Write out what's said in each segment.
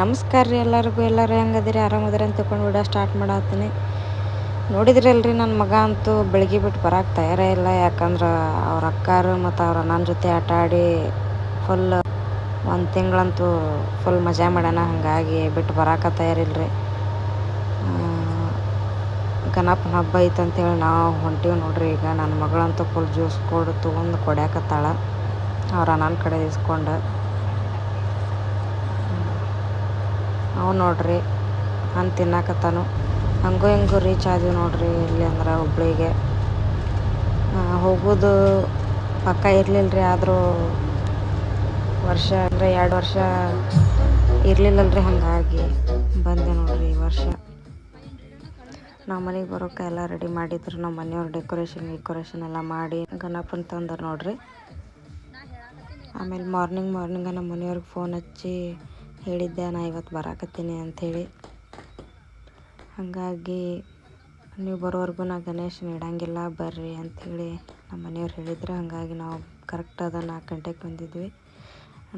ನಮಸ್ಕಾರ ರೀ ಎಲ್ಲರಿಗೂ. ಎಲ್ಲರೂ ಹೆಂಗದಿರಿ? ಆರಾಮದಿರಿ ಅಂತ ತಿಳ್ಕೊಂಡು ವಿಡಿಯೋ ಸ್ಟಾರ್ಟ್ ಮಾಡತ್ತೀನಿ. ನೋಡಿದ್ರಲ್ರಿ ನನ್ನ ಮಗ ಅಂತೂ ಬೆಳಗ್ಗೆ ಬಿಟ್ಟು ಬರಕ್ಕೆ ತಯಾರೇ ಇಲ್ಲ. ಯಾಕಂದ್ರೆ ಅವ್ರ ಅಕ್ಕಾರು ಮತ್ತು ಅವ್ರ ಅಣ್ಣನ ಜೊತೆ ಆಟ ಆಡಿ ಫುಲ್ ಒಂದು ತಿಂಗಳಂತೂ ಫುಲ್ ಮಜಾ ಮಾಡ್ಯಾನ. ಹಾಗಾಗಿ ಬಿಟ್ಟು ಬರೋಕೆ ತಯಾರಿಲ್ರಿ. ಗಣಪನ ಹಬ್ಬ ಐತೆ ಅಂತೇಳಿ ನಾವು ಹೊಂಟೀವಿ ನೋಡ್ರಿ. ಈಗ ನನ್ನ ಮಗಳಂತೂ ಫುಲ್ ಜ್ಯೂಸ್ ಕೊಡು ತೊಗೊಂಡು ಕೊಡ್ಯಾಕತ್ತಾಳ. ಅವ್ರ ಅಣ್ಣನ ಕಡೆ ಇಸ್ಕೊಂಡು. ಅವು ನೋಡ್ರಿ ಅಂತ ತಿನ್ನಾಕತ್ತಾನು. ಹಂಗೂ ಹಿಂಗು ರೀಚ್ ಆದ್ವಿ ನೋಡ್ರಿ ಇಲ್ಲಿ ಅಂದ್ರೆ ಹುಬ್ಳಿಗೆ. ಹೋಗೋದು ಪಕ್ಕ ಇರಲಿಲ್ಲ ರೀ ಆದರೂ ವರ್ಷ ಅಂದರೆ ಎರಡು ವರ್ಷ ಇರಲಿಲ್ಲಲ್ರಿ ಹಂಗಾಗಿ ಬಂದೆ ನೋಡ್ರಿ ಈ ವರ್ಷ. ನಮ್ಮ ಮನೆಗೆ ಬರೋಕೆ ಎಲ್ಲ ರೆಡಿ ಮಾಡಿದ್ರು, ನಮ್ಮ ಮನೆಯವ್ರು ಡೆಕೋರೇಷನ್ ಗಿಕೋರೇಷನ್ ಎಲ್ಲ ಮಾಡಿ ಗಣಪನ ತಂದರು ನೋಡ್ರಿ. ಆಮೇಲೆ ಮಾರ್ನಿಂಗ್ ಮಾರ್ನಿಂಗ ನಮ್ಮ ಮನೆಯವ್ರಿಗೆ ಫೋನ್ ಹಚ್ಚಿ ಹೇಳಿದ್ದೆ, ನಾ ಇವತ್ತು ಬರಾಕತ್ತೀನಿ ಅಂಥೇಳಿ ಹಾಗಾಗಿ ನೀವು ಬರೋವರೆಗೂ ನಾ ಗಣೇಶನ ಇಡೋಂಗಿಲ್ಲ ಬರ್ರಿ ಅಂಥೇಳಿ ನಮ್ಮ ಮನೆಯವ್ರು ಹೇಳಿದ್ರು. ಹಾಗಾಗಿ ನಾವು ಕರೆಕ್ಟ್ ಅದ ನಾಲ್ಕು ಗಂಟೆಗೆ ಬಂದಿದ್ವಿ.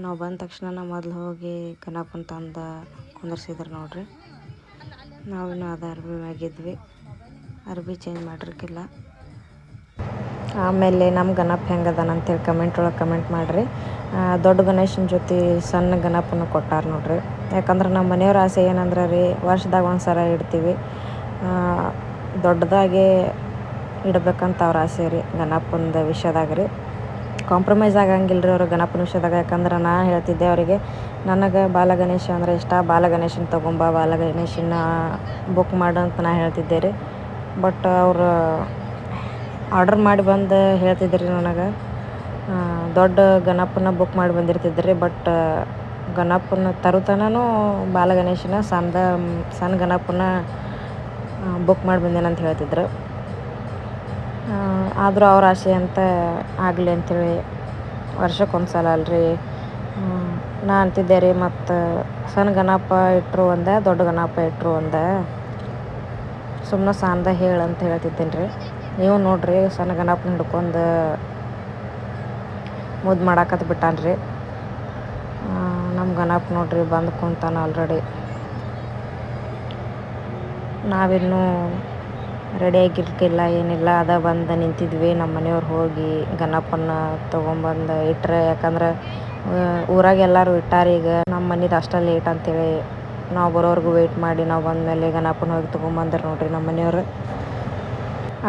ನಾವು ಬಂದ ತಕ್ಷಣ ಮೊದಲು ಹೋಗಿ ಗಣಪನ ತಂದು ಕುಂದರ್ಸಿದ್ರು ನೋಡ್ರಿ. ಇನ್ನೂ ಅದು ಅರ್ಬಿ ಅರ್ಬಿ ಚೇಂಜ್ ಮಾಡಿರ್ಕಿಲ್ಲ. ಆಮೇಲೆ ನಮ್ಮ ಗಣಪ ಹೆಂಗದಾನ ಅಂತೇಳಿ ಕಮೆಂಟ್ ಒಳಗೆ ಕಮೆಂಟ್ ಮಾಡಿರಿ. ದೊಡ್ಡ ಗಣೇಶನ ಜೊತೆ ಸಣ್ಣ ಗಣಪನ ಕೊಟ್ಟಾರ ನೋಡ್ರಿ. ಯಾಕಂದ್ರೆ ನಮ್ಮ ಮನೆಯವ್ರ ಆಸೆ ಏನಂದ್ರೆ ರೀ, ವರ್ಷದಾಗ ಒಂದು ಸಲ ಇಡ್ತೀವಿ ದೊಡ್ಡದಾಗೆ ಇಡಬೇಕಂತ ಅವ್ರ ಆಸೆ ರೀ ಗಣಪಂದ ವಿಷಯದಾಗ ರೀ. ಕಾಂಪ್ರಮೈಸ್ ಆಗಂಗಿಲ್ಲ ರೀ ಅವ್ರು ಗಣಪನ ವಿಷಯದಾಗ, ಯಾಕಂದ್ರೆ ನಾ ಹೇಳ್ತಿದ್ದೆ ಅವರಿಗೆ, ನನಗೆ ಬಾಲಗಣೇಶ ಅಂದರೆ ಇಷ್ಟ, ಬಾಲಗಣೇಶನ ತೊಗೊಂಬ ಬಾಲಗಣೇಶನ ಬುಕ್ ಮಾಡು ಅಂತ ನಾ ಹೇಳ್ತಿದ್ದೆ ರೀ. ಬಟ್ ಅವರು ಆರ್ಡರ್ ಮಾಡಿ ಬಂದು ಹೇಳ್ತಿದ್ರಿ ನನಗೆ. ದೊಡ್ಡ ಗಣಪನ ಬುಕ್ ಮಾಡಿ ಬಂದಿರ್ತಿದ್ರಿ ಬಟ್ ಗಣಪನ ತರುತನೂ ಬಾಲಗಣೇಶನ ಸಣ್ಣದ ಸಣ್ಣ ಗಣಪನ ಬುಕ್ ಮಾಡಿ ಬಂದೇನಂತ ಹೇಳ್ತಿದ್ರು. ಆದರೂ ಅವ್ರ ಆಸೆ ಅಂತ ಆಗಲಿ ಅಂಥೇಳಿ ವರ್ಷಕ್ಕೊಂದು ಸಲ ಅಲ್ರಿ ನಾ ಅಂತಿದ್ದೆ ರೀ, ಮತ್ತು ಸಣ್ಣ ಗಣಪ ಇಟ್ಟರು ಒಂದೇ, ದೊಡ್ಡ ಗಣಪ ಇಟ್ಟರು ಒಂದು. ಸುಮ್ಮನೆ ಸಾಂದ ಹೇಳು ಅಂತ ಹೇಳ್ತಿದ್ದೇನೆ ರೀ. ನೀವು ನೋಡಿರಿ ಸಣ್ಣ ಗಣಪನ ಹಿಡ್ಕೊಂಡು ಮುದ್ದು ಮಾಡಾಕತ್ ಬಿಟ್ಟಾನ್ರಿ. ನಮ್ಮ ಗಣಪ ನೋಡ್ರಿ ಬಂದು ಕುಂತಾನ ಆಲ್ರೆಡಿ ನಾವಿನ್ನೂ ರೆಡಿಯಾಗಿರ್ಕಿಲ್ಲ ಏನಿಲ್ಲ, ಅದ ಬಂದು ನಿಂತಿದ್ವಿ. ನಮ್ಮ ಮನೆಯವ್ರು ಹೋಗಿ ಗಣಪನ ತೊಗೊಂಬಂದು ಇಟ್ರೆ, ಯಾಕಂದ್ರೆ ಊರಾಗ ಎಲ್ಲರೂ ಇಟ್ಟಾರ ಈಗ. ನಮ್ಮ ಮನೇದು ಅಷ್ಟೇ ಲೇಟ್ ಅಂತೇಳಿ ನಾವು ಬರೋವರೆಗೂ ವೆಯ್ಟ್ ಮಾಡಿ ನಾವು ಬಂದಮೇಲೆ ಗಣಪನ ಹೋಗಿ ತೊಗೊಂಬಂದ್ರೆ ನೋಡ್ರಿ ನಮ್ಮ ಮನೆಯವರು.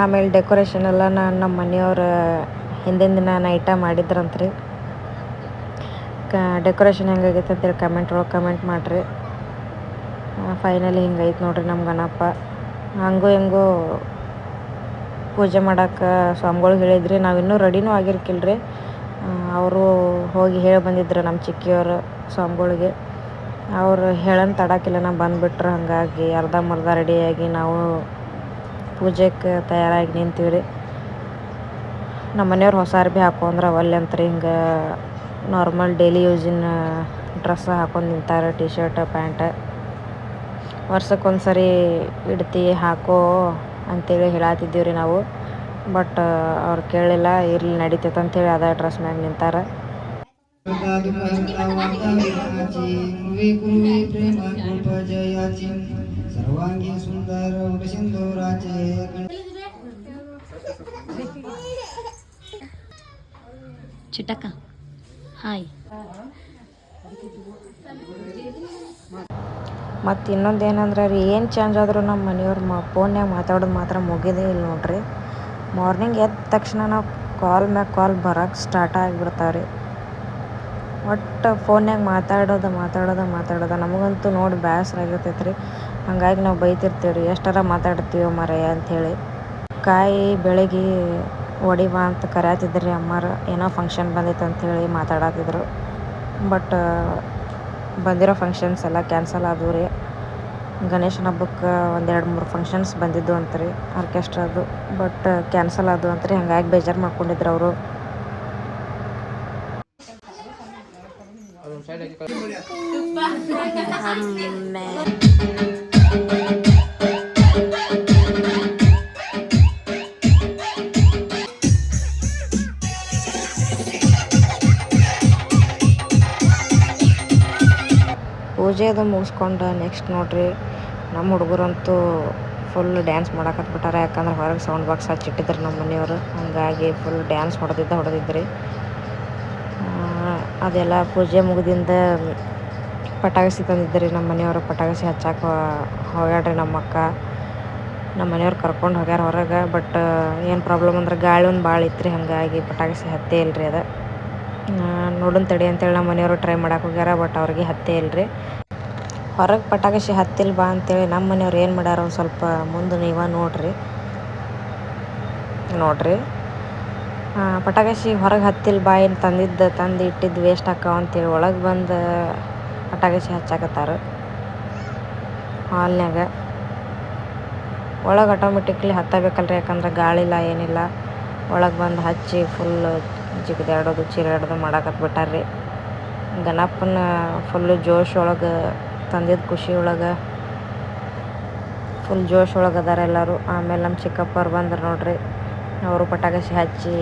ಆಮೇಲೆ ಡೆಕೋರೇಷನ್ ಎಲ್ಲ ನಾನು ನಮ್ಮ ಮನೆಯವ್ರ ಹಿಂದಿನ ದಿನ ನೈಟ ಮಾಡಿದ್ರಂತ್ರಿ. ಕ ಡೆಕೋರೇಷನ್ ಹೆಂಗಾಗೈತೆ ಅಂತೇಳಿ ಕಮೆಂಟ್ ಒಳಗೆ ಕಮೆಂಟ್ ಮಾಡಿರಿ. ಫೈನಲಿ ಹಿಂಗೈತೆ ನೋಡಿರಿ ನಮ್ಮ ಗಣಪ ಹಂಗೂ ಹೆಂಗೂ ಪೂಜೆ ಮಾಡಕ್ಕೆ ಸ್ವಾಮಿಗಳಿಗೆ ಹೇಳಿದ್ರಿ ನಾವಿನ್ನೂ ರೆಡಿನೂ ಆಗಿರ್ಕಿಲ್ರಿ. ಅವರು ಹೋಗಿ ಹೇಳಿ ಬಂದಿದ್ರು ನಮ್ಮ ಚಿಕ್ಕಿಯವರು ಸ್ವಾಮಿಗಳಿಗೆ. ಅವರು ಹೇಳನ್ ತಡಾಕಿಲ್ಲ, ನಾವು ಬಂದುಬಿಟ್ರು ಹಾಗಾಗಿ ಅರ್ಧಂಬರ್ಧ ರೆಡಿಯಾಗಿ ನಾವು ಪೂಜೆಗೆ ತಯಾರಾಗಿ ನಿಂತೀವಿ ರೀ ನಮ್ಮ ಮನೆಯವ್ರು ಹೊಸ ಅರ್ಬಿ ಹಾಕೊಂಡ್ರೆ ಒಲ್ಲೆ ಅಂತ್ರಿ ಹಿಂಗೆ ನಾರ್ಮಲ್ ಡೈಲಿ ಯೂಸಿನ ಡ್ರೆಸ್ ಹಾಕೊಂಡು ನಿಂತಾರೆ ಟಿ ಶರ್ಟ್ ಪ್ಯಾಂಟ್. ವರ್ಷಕ್ಕೆ ಒಂದು ಸರಿ ಇಡ್ತಿ, ಹಾಕೋ ಅಂತೇಳಿ ಹೇಳಾತಿದ್ದೀವಿ ರೀ ನಾವು. ಬಟ್, ಅವ್ರು ಕೇಳಿಲ್ಲ, ಇರಲಿ ನಡೀತೈತೆ ಅಂತೇಳಿ ಅದ ಡ್ರೆಸ್ ಮ್ಯಾಗ ನಿಂತಾರ. ಹಾಯ್. ಮತ್ತು ಇನ್ನೊಂದು ಏನಂದ್ರೆ ರೀ, ಏನು ಚೇಂಜ್ ಆದರೂ ನಮ್ಮ ಮನೆಯವ್ರು ಮಾ ಫೋನ್ಯಾಗ ಮಾತಾಡೋದು ಮಾತ್ರ ಮುಗಿದೇ ಇಲ್ಲ ನೋಡ್ರಿ. ಮಾರ್ನಿಂಗ್ ಎದ್ದ ತಕ್ಷಣ ನಾವು ಕಾಲ್ ಮ್ಯಾಗ ಕಾಲ್ ಬರೋಕ್ಕೆ ಸ್ಟಾರ್ಟ್ ಆಗಿಬಿಡ್ತಾವೆ ರೀ ಒಟ್ಟು ಫೋನ್ಯಾಗ ಮಾತಾಡೋದು ಮಾತಾಡೋದು ಮಾತಾಡೋದು ನಮಗಂತೂ ನೋಡಿ ಬೇಸರ ಆಗಿರ್ತೈತೆ ರೀ ಹಂಗಾಗಿ ನಾವು ಬೈತಿರ್ತೀವಿ ರೀ ಎಷ್ಟಾರ ಮಾತಾಡ್ತೀವೋ ಮರೆಯ ಅಂಥೇಳಿ ಕಾಯಿ ಬೆಳಗ್ಗೆ ಒಡಿಬಾ ಅಂತ ಕರೆಯತ್ತಿದ್ರು ರೀ ಅಮ್ಮಾರು. ಏನೋ ಫಂಕ್ಷನ್ ಬಂದೈತೆ ಅಂಥೇಳಿ ಮಾತಾಡತ್ತಿದ್ರು. ಬಟ್ ಬಂದಿರೋ ಫಂಕ್ಷನ್ಸ್ ಎಲ್ಲ ಕ್ಯಾನ್ಸಲ್ ಆದವು ರೀ. ಗಣೇಶನ ಹಬ್ಬಕ್ಕೆ ಒಂದೆರಡು ಮೂರು ಫಂಕ್ಷನ್ಸ್ ಬಂದಿದ್ದು ಆರ್ಕೆಸ್ಟ್ರಾ ಆರ್ಕೆಸ್ಟ್ರಾದು ಬಟ್ ಕ್ಯಾನ್ಸಲ್ ಆದು ರೀ. ಹಂಗಾಗಿ ಬೇಜಾರು ಮಾಡ್ಕೊಂಡಿದ್ರು ಅವರು. ಪೂಜೆ ಅದ ಮುಗಿಸ್ಕೊಂಡು ನೆಕ್ಸ್ಟ್ ನೋಡ್ರಿ, ನಮ್ಮ ಹುಡುಗರಂತೂ ಫುಲ್ ಡ್ಯಾನ್ಸ್ ಮಾಡಾಕತ್ಬಿಟ್ಟಾರೆ ಯಾಕಂದ್ರೆ ಹೊರಗೆ ಸೌಂಡ್ ಬಾಕ್ಸ್ ಹಚ್ಚಿಟ್ಟಿದ್ರು ನಮ್ಮ ಮನೆಯವರು. ಹಂಗಾಗಿ ಫುಲ್ ಡ್ಯಾನ್ಸ್ ಹೊಡೆದಿದ್ದ ಹೊಡೆದಿದ್ರಿ. ಅದೆಲ್ಲ ಪೂಜೆ ಮುಗಿದಿಂದ ಪಟಾಕಸಿ ತಂದಿದ್ರಿ. ನಮ್ಮ ಮನೆಯವರು ಪಟಾಕಸಿ ಹಚ್ಚಾಕ ಹೋಗ್ಯಾಡ್ರಿ ನಮ್ಮ ಅಕ್ಕ. ನಮ್ಮ ಮನೆಯವ್ರು ಕರ್ಕೊಂಡು ಹೋಗ್ಯಾರ ಹೊರಗೆ ಬಟ್ ಏನು ಪ್ರಾಬ್ಲಮ್ ಅಂದ್ರೆ ಗಾಳಿ ಒಂದು ಭಾಳ ಇತ್ತು ರೀ ಹಾಗಾಗಿ ಪಟಾಕಸಿ ಹತ್ತೇ ಇಲ್ರಿ ಅದು. ನೋಡೋಣ ತಡಿ ಅಂತೇಳಿ ನಮ್ಮ ಮನೆಯವರು ಟ್ರೈ ಮಾಡಕ್ಕೆ ಹೋಗ್ಯಾರ ಬಟ್ ಅವ್ರಿಗೆ ಹತ್ತೇ ಇಲ್ರಿ. ಹೊರಗೆ ಪಟಾಕಸಿ ಹತ್ತಿಲ್ಲ ಬಾ ಅಂತೇಳಿ ನಮ್ಮ ಮನೆಯವ್ರು ಏನು ಮಾಡ್ಯಾರ ಒಂದು ಸ್ವಲ್ಪ ಮುಂದೆ ನೀವ ನೋಡ್ರಿ. ನೋಡ್ರಿ. ಆ, ಪಟಾಕಸಿ ಹೊರಗೆ ಹತ್ತಿಲ್ಲ ಬಾ ಏನು ತಂದಿದ್ದು ತಂದು ಇಟ್ಟಿದ್ದು ವೇಸ್ಟ್ ಆಕಾವ ಅಂತೇಳಿ ಒಳಗೆ ಬಂದು ಪಟಾಕಸಿ ಹಚ್ಚಾಕತ್ತಾರ. ಹಾಲ್ನ್ಯಾಗ. ಒಳಗೆ ಆಟೋಮೆಟಿಕ್ಲಿ ಹತ್ತಬೇಕಲ್ರಿ ಯಾಕಂದ್ರೆ ಗಾಳಿ ಇಲ್ಲ ಏನಿಲ್ಲ. ಒಳಗೆ ಬಂದು ಹಚ್ಚಿ ಫುಲ್ ಜಿಗಿದಾಡೋದು ಚೀರಾಡೋದು ಮಾಡಾಕತ್ ಬಿಟ್ಟಾರ್ರಿ ಗಣಪನ ಫುಲ್ಲು ಜೋಶ್ ಒಳಗೆ ತಂದಿದ್ದು ಖುಷಿ ಒಳಗೆ ಫುಲ್ ಜೋಶ್ ಒಳಗೆ ಅದಾರ ಎಲ್ಲರೂ. ಆಮೇಲೆ ನಮ್ಮ ಚಿಕ್ಕಪ್ಪರು ಬಂದ್ರು ನೋಡ್ರಿ, ಅವರು ಪಟಾಕಸಿ ಹಚ್ಚಿ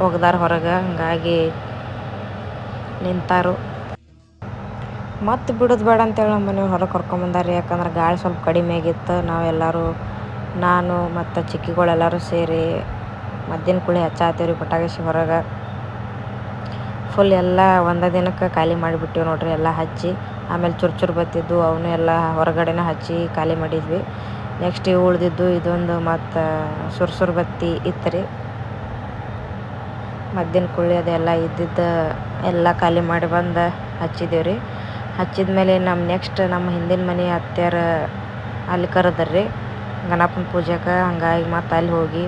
ಹೋಗ್ದಾರ ಹೊರಗೆ, ಹಂಗಾಗಿ ನಿಂತಾರು. ಮತ್ತೆ ಬಿಡೋದು ಬೇಡ ಅಂತೇಳಿ ನಮ್ಮ ಮನೆಯವ್ರು ಹೊರಗೆ ಕರ್ಕೊಂಬಂದಾರ ಯಾಕಂದ್ರೆ ಗಾಳಿ ಸ್ವಲ್ಪ ಕಡಿಮೆ ಆಗಿತ್ತು ನಾವೆಲ್ಲರೂ ನಾನು ಮತ್ತು ಚಿಕ್ಕಿಗಳೆಲ್ಲರೂ ಸೇರಿ ಮದ್ದಿನ ಕುಳಿ ಹಚ್ಚಾತೀವಿ ಪಟಾಕಸಿ ಹೊರಗೆ. ಫುಲ್ ಎಲ್ಲ ಒಂದೇ ದಿನಕ್ಕೆ ಖಾಲಿ ಮಾಡಿಬಿಟ್ಟಿವಿ ನೋಡ್ರಿ, ಎಲ್ಲ ಹಚ್ಚಿ. ಆಮೇಲೆ ಚೂರು ಚೂರು ಬತ್ತಿದ್ದು, ಅವನ್ನೂ ಎಲ್ಲ ಹೊರಗಡೆನೇ ಹಚ್ಚಿ ಖಾಲಿ ಮಾಡಿದ್ವಿ. ನೆಕ್ಸ್ಟ್ ಇವು ಉಳಿದಿದ್ದು ಇದೊಂದು ಮತ್ತು ಸುರ್ಸುರ್ ಬತ್ತಿ ಇತ್ತು ರೀ ಮದ್ದಿನ ಕುಳ್ಳಿ ಅದೆಲ್ಲ ಇದ್ದಿದ್ದು ಎಲ್ಲ ಖಾಲಿ ಮಾಡಿ ಬಂದು ಹಚ್ಚಿದ್ದೇವೆ ರೀ ಹಚ್ಚಿದ ಮೇಲೆ ನಮ್ಮ ನೆಕ್ಸ್ಟ್ ನಮ್ಮ ಹಿಂದಿನ ಮನೆ ಅತ್ತೆಯರ ಅಲ್ಲಿ ಕರೆದ್ರಿ ಗಣಪನ ಪೂಜೆಗೆ ಹಂಗಾಗಿ ಮತ್ತೆ ಅಲ್ಲಿ ಹೋಗಿ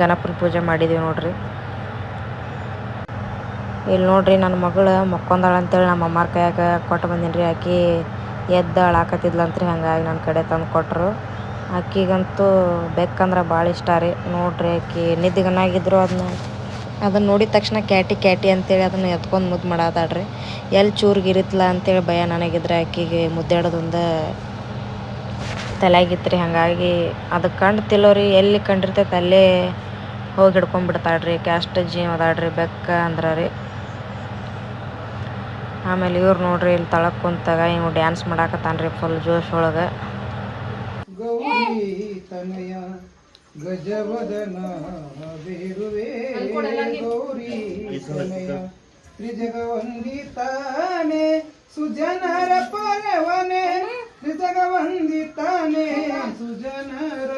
ಗಣಪನ ಪೂಜೆ ಮಾಡಿದ್ದೀವಿ ನೋಡ್ರಿ. ಇಲ್ಲಿ ನೋಡ್ರಿ ನನ್ನ ಮಗಳು ಮಕ್ಕೊಂದಾಳ ಅಂತೇಳಿ ನಮ್ಮ ಅಮ್ಮಾರ ಕೈಯಾಗ ಕೊಟ್ಟು ಬಂದೀನಿ ರೀ. ಆಕಿ ಎದ್ದು ಅಳಾಕತ್ತಿದ್ಲಂತ್ರಿ ಹಂಗಾಗಿ ನನ್ನ ಕಡೆ ತಂದು ಕೊಟ್ಟರು ಆಕಿಗಂತೂ ಬೆಕ್ಕಂದ್ರೆ ಭಾಳ ಇಷ್ಟ ರೀ. ನೋಡ್ರಿ ಆಕಿ ನಿದ್ದಿಗನಾಗಿದ್ರು ಅದನ್ನ ಅದನ್ನ ನೋಡಿದ ತಕ್ಷಣ ಕ್ಯಾಟಿ ಕ್ಯಾಟಿ ಅಂತೇಳಿ ಅದನ್ನು ಎತ್ಕೊಂಡು ಮುದ್ದು ಮಾಡಾತಾಳ್ರಿ. ಎಲ್ಲಿ ಚೂರ್ಗಿರಿತ್ಲ ಅಂತೇಳಿ ಭಯ ನನಗಿದ್ರೆ ಆಕಿಗೆ ಮುದ್ದಾಡೋದೊಂದು ತಲೆಯಾಗಿತ್ತು ರೀ. ಹಾಗಾಗಿ ಅದು ಕಂಡು ತಿಲ್ಲೋರಿ ಎಲ್ಲಿ ಕಂಡಿರ್ತೈತೆ ಅಲ್ಲೇ ಹೋಗಿ ಹಿಡ್ಕೊಂಡ್ಬಿಡ್ತಾಳ್ರಿ ಕ್ಯಾಸ್ಟ್ ಜೀವ ಅದಾಡ್ರಿ ಬೆಕ್ಕ ಅಂದ್ರೆ ರೀ. ಆಮೇಲೆ ಇವ್ರು ನೋಡ್ರಿ ಇಲ್ಲಿ ತಳಕ್ ಕುಂತಾಗ ಇವ್ ಡ್ಯಾನ್ಸ್ ಮಾಡಾಕತ್ತಾನ್ರಿ ಫುಲ್ ಜೋಶ್ ಒಳಗೆ ಗೌರಿ ತನಯ ಗಜವದನ ಬೇರುವೆ ಗೌರಿ ತನಯ ತ್ರಿಜಗವಂದಿತಾನೆ ಸುಜನರ ಪರವನೆ ತ್ರಿಜಗವಂದಿತಾನೆ ಸುಜನರ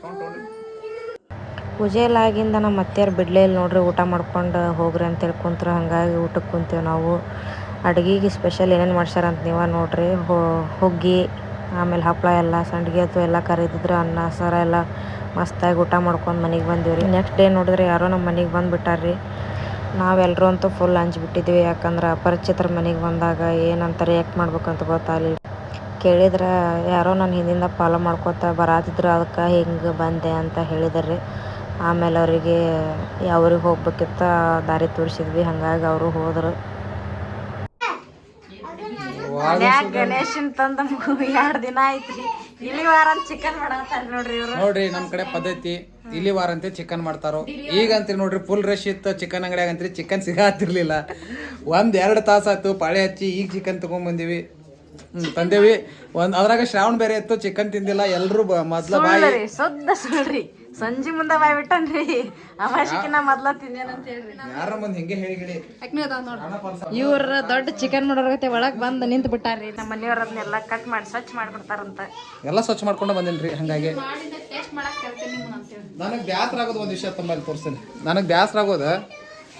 ಪೊರೆವನೆ ಪೂಜೆ ಎಲ್ಲ ಆಗಿಂದ ನಮ್ಮ ಅತ್ತೆಯರು ಬಿಡ್ಲೇ ಇಲ್ಲ ನೋಡ್ರಿ ಊಟ ಮಾಡ್ಕೊಂಡು ಹೋಗ್ರಿ ಅಂತೇಳಿ ಕುಂತ್ರು ಹಾಗಾಗಿ ಊಟಕ್ಕೆ ಕುಂತೇವೆ ನಾವು. ಅಡುಗೆಗೆ ಸ್ಪೆಷಲ್ ಏನೇನು ಮಾಡ್ಸ್ಯಾರ ಅಂತ ನೀವ ನೋಡ್ರಿ. ಹೊ- ಹುಗ್ಗಿ ಆಮೇಲೆ ಹಪ್ಪಳ ಎಲ್ಲ ಸಂಡಿಗೆ ಅಥವಾ ಎಲ್ಲ ಕರೀತಿದ್ರು ಅನ್ನ ಸಾರ ಎಲ್ಲ ಮಸ್ತಾಗಿ ಊಟ ಮಾಡ್ಕೊಂಡು ಮನೆಗೆ ಬಂದೀವಿ ರೀ ನೆಕ್ಸ್ಟ್ ಡೇ ನೋಡಿದ್ರೆ ಯಾರೋ ನಮ್ಮ ಮನೆಗೆ ಬಂದುಬಿಟ್ಟಾರ್ರಿ. ನಾವೆಲ್ಲರೂ ಅಂತೂ ಫುಲ್ ಹಂಚ್ಬಿಟ್ಟಿದ್ವಿ ಯಾಕಂದ್ರೆ ಅಪರಿಚಿತರ ಮನೆಗೆ ಬಂದಾಗ ಏನಂತ ರಿಯಾಕ್ಟ್ ಮಾಡ್ಬೇಕಂತ ಗೊತ್ತಾಗಲಿಲ್ಲ. ಕೇಳಿದ್ರೆ ಯಾರೋ ನನ್ನ ಹಿಂದಿಂದ ಫಾಲೋ ಮಾಡ್ಕೊತ ಬರಾತಿದ್ರು ಅದಕ್ಕೆ ಹಿಂಗೆ ಬಂದೆ ಅಂತ ಹೇಳಿದ್ರಿ ಆಮೇಲೆ ಅವರಿಗೆ ಯಾವ್ರಿಗೆ ಹೋಗ್ಬೇಕಿತ್ತ? ದಾರಿ ತೋರಿಸಿದ್ವಿ ಹಂಗಾಗಿ ಅವರು ಹೋದ್ರು. ಗಣೇಶನ್ ತಂದ ಎರಡು ದಿನ ಐತ್ರಿ ಇಲ್ಲಿ ವಾರ ಚಿಕನ್ ಮಾಡತ್ತಾರ ನೋಡ್ರಿ ಇವರು. ನೋಡ್ರಿ ನಮ್ ಕಡೆ ಪದ್ಧತಿ. ಇಲ್ಲಿ ವಾರ ಅಂತ ಚಿಕನ್ ಮಾಡ್ತಾರೋ. ಈಗ ಅಂತೀರಿ ನೋಡ್ರಿ ಫುಲ್ ರಶ್ ಇತ್ತು ಚಿಕನ್ ಅಂಗಡಿಯಾಗ ಅಂತೀರಿ ಚಿಕನ್ ಸಿಗಾತಿರ್ಲಿಲ್ಲ. ಒಂದ್ ಎರಡ್ ತಾಸ ಆಯ್ತು ಪಾಳೆ ಹಚ್ಚಿ ಈಗ ಚಿಕನ್ ತಗೊಂಡ್ ಬಂದಿವಿ. ಹ್ಮ್ ತಂದೇವಿ. ಒಂದ್ ಅದ್ರಾಗ ಶ್ರಾವಣ ಬೇರೆ ಇತ್ತು ಚಿಕನ್ ತಿಂದಿಲ್ಲ ಎಲ್ರು ಬ- ಮೊದ್ಲ ಬಾಯಿ ಸುಳ್ಳ್ರಿ ಸುದ್ದ ಸುಳ್ರಿ ಸಂಜೆ ಮುಂದೆ ಬಾಯ್ ಬಿಟ್ಟನ್ರಿ ಅಮಾಶಿಕಿನ ಮೊದ್ಲ ತಿಂದೇನಂತ ಹೇಳ್ರಿ. ಯಾರ ಮುಂದ್ ಹಿಂಗೆ ಹೇಳಿ ಇವ್ರ ದೊಡ್ಡ ಚಿಕನ್ ಮಾಡೋರ್ಗತೆ ಒಳಗ್ ಬಂದ್ ನಿಂತ ಬಿಟ್ಟಾರ್ರಿ ನಮ್ಮ ಮನೆಯವ್ರ ಅದನ್ನೆಲ್ಲ ಕಟ್ ಮಾಡಿ ಸ್ವಚ್ಛ ಮಾಡ್ಬಿಡ್ತಾರಂತ. ಎಲ್ಲ ಸ್ವಚ್ಛ ಮಾಡ್ಕೊಂಡು ಬಂದೇನ್ರಿ ಹಂಗಾಗಿ. ನನಗೆ ಬ್ಯಾಸ್ರ ಆಗೋದು ಒಂದ್ ವಿಷಯ ತಮ್ಮಲ್ಲಿ ತೋರಿಸ್ತೀನಿ. ನನಗೆ ಬ್ಯಾಸ್ರ ಆಗೋದ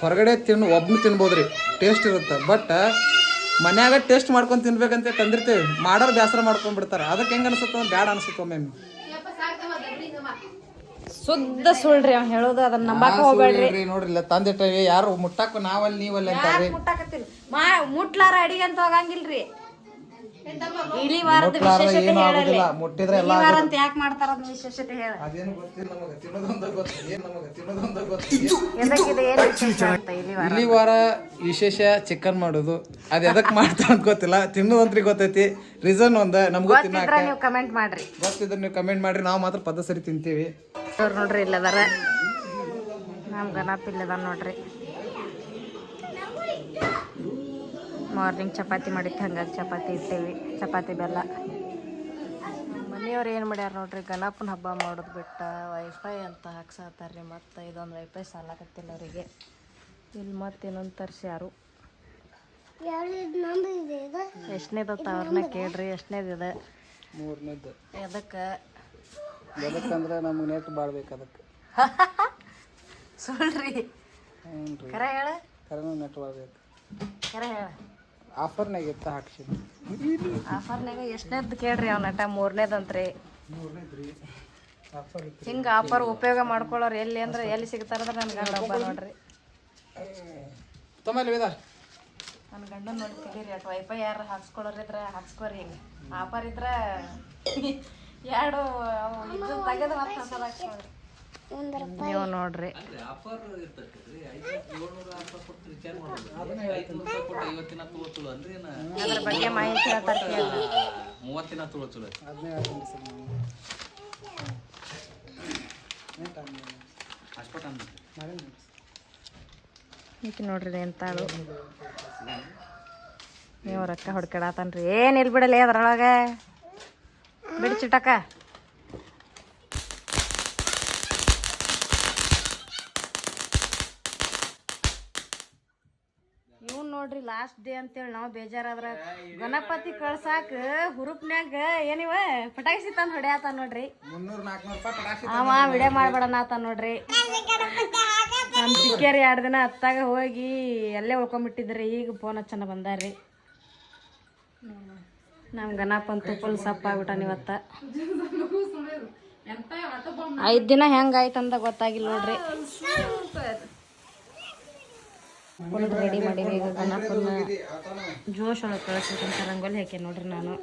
ಹೊರಗಡೆ ತಿನ್ನು ಒಬ್ನು ತಿನ್ಬೋದ್ರಿ. ಟೇಸ್ಟ್ ಇರುತ್ತೆ. ಬಟ್ ಮನ್ಯಾಗ ಟೇಸ್ಟ್ ಮಾಡ್ಕೊಂಡು ತಿನ್ಬೇಕಂತ ತಂದಿರ್ತೀವಿ ಮಾಡೋರು ಬೇಸರ ಮಾಡ್ಕೊಂಡ್ ಬಿಡ್ತಾರೆ. ಅದಕ್ಕೆ ಹೆಂಗೆ ಅನ್ಸುತ್ತೆ ಬ್ಯಾಡ ಅನ್ಸುತ್ತೆ ಒಮ್ಮೆ ಶುದ್ಧ ಸುಳ್ರಿ ಅವ್ನು ಹೇಳೋದು ಅದನ್ನ ನಂಬಾಕ ಹೋಗ್ಬೇಡ್ರಿ. ಇಲ್ರಿ ನೋಡ್ರಿ ಇಲ್ಲ ತಂದಿಟ್ಟವಿ ಯಾರು ಮುಟ್ಟಾಕ ನಾವಲ್ಲಿ ನೀವಲ್ಲಿ ಅಂತಾರ್ರಿ ಮಾ ಮುಟ್ಲಾರ ಅಡಿಗೆ ಅಂತ ಹೋಗಂಗಿಲ್ರಿ. ಇಲಿ ವಾರದ ವಿಶೇಷತೆ ಏನು ಹೇಳಲಿ ಆಗುದಿಲ್ಲ ಮುಟ್ಟಿದ್ರೆ ಎಲ್ಲ ವಾರ ಅಂತ ಯಾಕೆ ಮಾಡ್ತಾರ ಅದ್ ವಿಶೇಷತೆ ಹೇಳ. ಅದೇನು ಗೊತ್ತಿಲ್ಲ ನಮಗೆ ತಿನ್ನೋದೊಂದ ಗೊತ್ತು ಏನ್ ನಮಗೆ ತಿನ್ನೋದೊಂದ ಗೊತ್ತು. ಎದಕ್ಕಿದೆ ಏನು ವಿಶೇಷ ಅಂತ ವಾರ ಇಲ್ಲಿ ವಾರ ವಿಶೇಷ ಚಿಕನ್ ಮಾಡೋದು. ಅದ್ ಎದಕ್ ಮಾಡ್ತಾರ ಅಂತ ಗೊತ್ತಿಲ್ಲ. ತಿನ್ನೋದಂತ್ರಿ ಗೊತ್ತೈತಿ. ರೀಸನ್ ಒಂದ ನಮಗೂ ತಿನ್ನಾಕ. ನೀವು ಕಮೆಂಟ್ ಮಾಡ್ರಿ. ಗೊತ್ತಿದ್ರೆ ನೀವು ಕಮೆಂಟ್ ಮಾಡ್ರಿ ನಾವು ಮಾತ್ರ ಪದ ಸರಿ ತಿಂತೀವಿ. ನೋಡ್ರಿ ಇಲ್ಲದಾರ ನಮ್ಗೆ ಗಣಪ ಇಲ್ಲದ ನೋಡ್ರಿ. ಮಾರ್ನಿಂಗ್ ಚಪಾತಿ ಮಾಡಿತ್ತು ಹಂಗಾಗಿ ಚಪಾತಿ ಇಟ್ಟೇವಿ ಚಪಾತಿ ಬೆಲ್ಲ. ಮನೆಯವ್ರು ಏನು ಮಾಡ್ಯಾರ ನೋಡ್ರಿ ಗಣಪನ ಹಬ್ಬ ಮಾಡೋದು ಬಿಟ್ಟ ವೈಫೈ ಅಂತ ಹಾಕ್ಸತ್ತಾರ್ರಿ ಮತ್ತು ಇದೊಂದು ವೈಫೈ ಸಾಲಾಕತ್ತಿಲ್ಲ ಅವರಿಗೆ. ಇಲ್ಲಿ ಮತ್ತೆ ಇನ್ನೊಂದು ತರ್ಸ್ಯಾರು. ಎಷ್ಟನೇದತ್ತ ಅವ್ರನ್ನ ಕೇಳ್ರಿ ಎಷ್ಟನೇದಿದೆ ಮೂರನೇದು ಎದಕ್ಕೆ? ಎದಕ್ಕಂದ್ರೆ ನಮ್ಗೆ ನೆಟ್ ಬಾಳ್ಬೇಕು ಅದಕ್ಕೆ. ಸುಳ್ರಿ. ಹ್ಞೂ ರೀ ಕರೆ ಹೇಳ. ಕರೆನೂ ನೆಟ್ ಬಾಳ್ಬೇಕು ಕರೆ ಹೇಳ. ಆಫರ್ನಾಗ ಎತ್ತ ಹಾಕ್ಸಿನಿ ಆಫರ್ನಾಗ ಎಷ್ಟನೇದ್ ಕೇಳ್ರಿ ಅವ್ನ ನಟ? ಮೂರನೇದಂತ್ರಿ ಮೂರನೇದ್ರಿ ಆಫರ್ ಹಿಂಗೆ ಆಫರ್ ಉಪಯೋಗ ಮಾಡ್ಕೊಳ್ಳೋರು ಎಲ್ಲಿ ಅಂದ್ರೆ ಎಲ್ಲಿ ಸಿಗ್ತಾರಂದ್ರೆ ನನ್ನ ಗಂಡ ಒಬ್ಬ ನೋಡ್ರಿ. ತಮ್ಮಲ್ಲಿ ವೇದ ನನ್ನ ಗಂಡನ ನೋಡಿ ಕಲೀರಿ ಅಟ್ ವೈಫೈ ಯಾರು ಹಾಕ್ಸ್ಕೊಳ್ಳೋರು ಇದ್ರೆ ಹಾಕ್ಸ್ಕೊರಿ ಹಿಂಗೆ. ಆಫರ್ ಇದ್ರೆ ಎರಡು ಅವು ಇದು ತೆಗೆದು ಮತ್ತೆ ಹಾಕ್ಸ್ಕೊಳ್ರಿ. ನೀವು ನೋಡ್ರಿ. ಅದ್ರ ಬಗ್ಗೆ ಮಾಹಿತಿ. ಈಕಿ ನೋಡ್ರಿ ಎಂತಾಳು ನೀವು ರೊಕ್ಕ ಹೊಡ್ಕಡಾತನ್ರಿ ಏನ್ ಇಲ್ ಬಿಡಲಿ ಅದ್ರೊಳಗೆ? ಬಿಡ್ ಚಿಟಕ ಇವ್ನ್ ನೋಡ್ರಿ ಲಾಸ್ಟ್ ಡೇ ಅಂತೇಳಿ ನಾವು ಬೇಜಾರಾದ್ರ ಗಣಪತಿ ಕಳ್ಸಾಕ ಹುರುಪ್ನ್ಯಾಗ ಏನಿವ? ಪಟಾಕಿ ತಂದ್ ಹೊಡ್ಯಾತ ನೋಡ್ರಿ. ಅವ ವಿಡಿಯೋ ಮಾಡ್ಬೇಡಣ ಆತ ನೋಡ್ರಿ. ನಮ್ ಚಿಕ್ಕೇರಿ ಎರಡು ದಿನ ಅತ್ತಾಗ ಹೋಗಿ ಅಲ್ಲೇ ಉಳ್ಕೊಂಬಿಟ್ಟಿದ್ರಿ ಈಗ ಫೋನ್ ಹಚ್ಚನ ಬಂದಾರ್ರಿ. ನಮ್ ಗಣಪ ಅಂತೂ ಫುಲ್ ಸಪ್ಪಾಗ್ಬಿಟ್ಟಾನ ಇವತ್ತ. ಐದ್ ದಿನ ಹೆಂಗಾಯ್ತು ಅಂತ ಗೊತ್ತಾಗಿಲ್ಲ ನೋಡ್ರಿ. ಫುಲ್ ರೆಡಿ ಮಾಡೀವಿ ಈಗ ಗಣಪನ ಜೋಶ್ ಒಳಗೆ ಕಳಿಸ್ಬೇಕಂತ ರಂಗೋಲಿ ಹಾಕಿ ನೋಡ್ರಿ ನಾನು